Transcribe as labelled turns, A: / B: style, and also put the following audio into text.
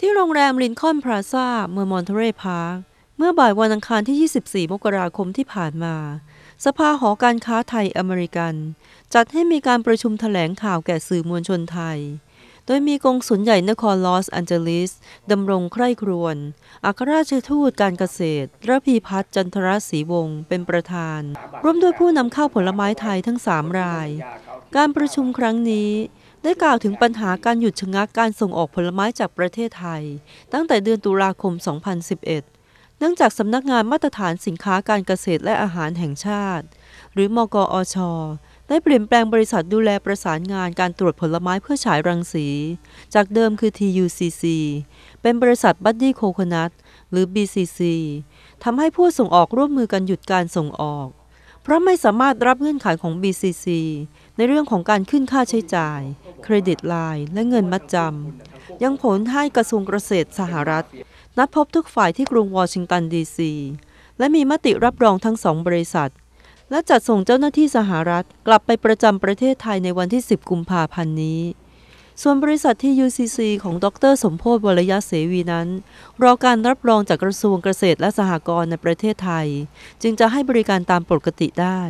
A: ที่โรงแรมลินคอล์นพลาซ่าเมืองมอนเทเรพาร์คเมื่อบ่ายวันอังคารที่ 24 มกราคมที่ผ่านมา สภาหอการค้าไทยอเมริกัน จัดให้มีการประชุมแถลงข่าวแก่สื่อมวลชนไทย โดยมีกงสุลใหญ่นครลอสแอนเจลิสดำรงใคร่ครวญอัครราชทูตการเกษตรระพีพัฒน์จันทรศรีวงศ์เป็นประธาน ร่วมด้วยผู้นำข้าวผลไม้ไทยทั้ง 3 ราย การประชุมครั้งนี้ ได้กล่าวถึงปัญหาการหยุดชะงักการส่งออกผลไม้จากประเทศไทย ตั้งแต่เดือนตุลาคม 2011 เนื่องจากสำนักงานมาตรฐานสินค้าการเกษตรและอาหารแห่งชาติ หรือมกอช ได้เปลี่ยนแปลงบริษัทดูแลประสานงานการตรวจผลไม้เพื่อฉายรังสี จากเดิมคือ TUCC เป็นบริษัทบัดดี้โคโคนัทหรือ BCC ทำให้ผู้ส่งออกร่วมมือกันหยุดการส่งออก ราะไม่สามารถรับเงื่อนไขของ BCC ในเรื่องของการขึ้นค่าใช้จ่าย เครดิตไลน์และเงินมัดจำ ยังผลให้กระทรวงเกษตรสหรัฐ นัดพบทุกฝ่ายที่กรุงวอชิงตันดีซีและมีมติรับรองทั้งสองบริษัท และจัดส่งเจ้าหน้าที่สหรัฐกลับไปประจำประเทศไทยในวันที่ 10 กุมภาพันธ์นี้ ส่วนบริษัทที่ UCC ของดร สมโพธวรยะเสวีนั้น รอการรับรองจากกระทรวงเกษตรและสหกรณ์ในประเทศไทย จึงจะให้บริการตามปกติได้